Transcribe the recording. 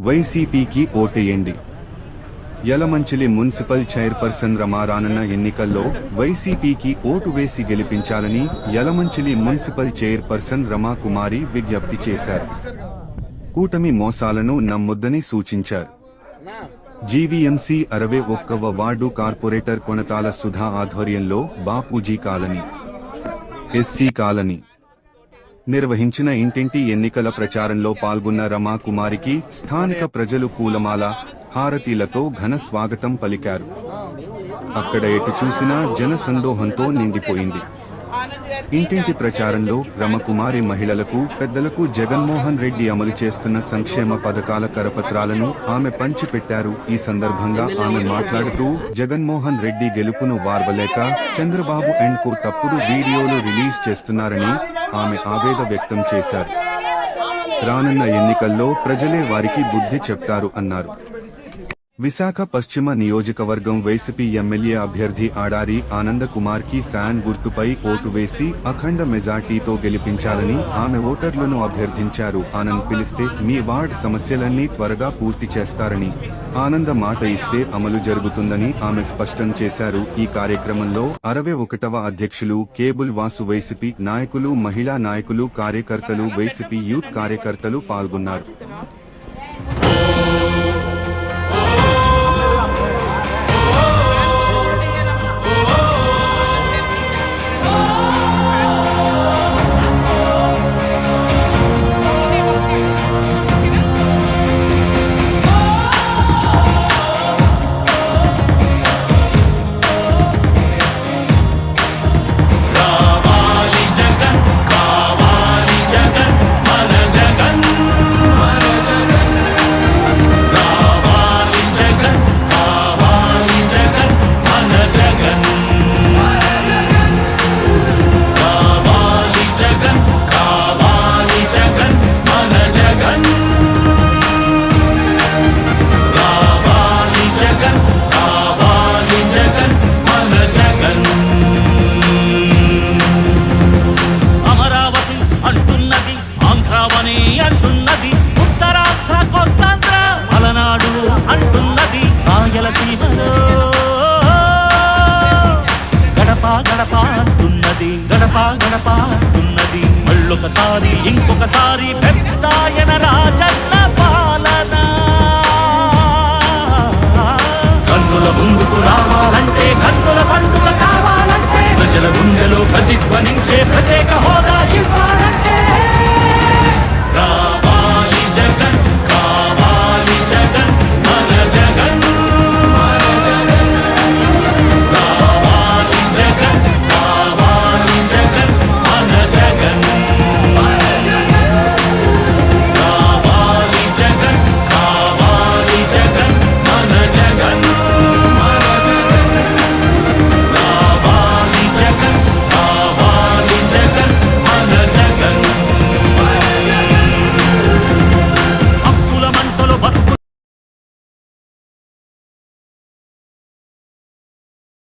వైసీపీకి ఓటేయండి. Yalamanchili municipal chairperson రమా రానున్న ఎన్నికల్లో వైసీపీకి ఓటు వేసి గెలిపించాలని యలమంచిలి మున్సిపల్ చైర్పర్సన్ రమాకుమారి విజ్ఞప్తి చేశారు. కూటమి మోసాలను నమ్మొద్దని సూచించారు. జీవీఎంసీ అరవై ఒక్కవ వార్డు కార్పొరేటర్ కొనతాల సుధా ఆధ్వర్యంలో బాపూజీ కాలనీ ఎస్సీ కాలనీ నిర్వహించిన ఇంటింటి ఎన్నికల ప్రచారంలో పాల్గొన్న రమా కుమారికి స్థానిక ప్రజలు పూలమాల హారతీలతో ఘన స్వాగతం పలికారు. అక్కడ ఎటు చూసినా జన సందోహంతో నిండిపోయింది. ఇంటింటి ప్రచారంలో రమకుమారి మహిళలకు పెద్దలకు జగన్మోహన్ రెడ్డి అమలు చేస్తున్న సంక్షేమ పథకాల కరపత్రాలను ఆమె పంచిపెట్టారు. ఈ సందర్భంగా ఆమె మాట్లాడుతూ జగన్మోహన్ రెడ్డి గెలుపును వార్వలేక చంద్రబాబు అండ్కు తప్పుడు వీడియోలు రిలీజ్ చేస్తున్నారని ఆమె ఆవేద వ్యక్తం చేశారు. రానున్న ఎన్నికల్లో ప్రజలే వారికి బుద్ధి చెప్తారు అన్నారు. విశాఖ పశ్చిమ నియోజకవర్గం వైసీపీ ఎమ్మెల్యే అభ్యర్థి ఆడారి ఆనంద కుమార్కి ఫ్యాన్ గుర్తుపై ఓటు వేసి అఖండ మెజార్టీతో గెలిపించాలని ఆమె ఓటర్లను అభ్యర్థించారు. ఆనంద్ పిలిస్తే మీ వార్డ్ సమస్యలన్నీ త్వరగా పూర్తి చేస్తారని ఆనంద మాట ఇస్తే అమలు జరుగుతుందని ఆమె స్పష్టం చేశారు. ఈ కార్యక్రమంలో అరవై ఒకటవ అధ్యక్షులు కేబుల్ వాసు వైసీపీ నాయకులు మహిళా నాయకులు కార్యకర్తలు వైసీపీ యూత్ కార్యకర్తలు పాల్గొన్నారు. గడప గడప గడపాడుతున్నది గడప మళ్ళొకసారి ఇంకొకసారి పెద్దాయన రాజన్న పాలన. కన్నుల ముందుకు రావాలంటే కన్నుల పండుగ కావాలంటే ప్రజల గుండెలో ప్రతిధ్వనించే ప్రత్యేక హోదా ఇవ్వాలి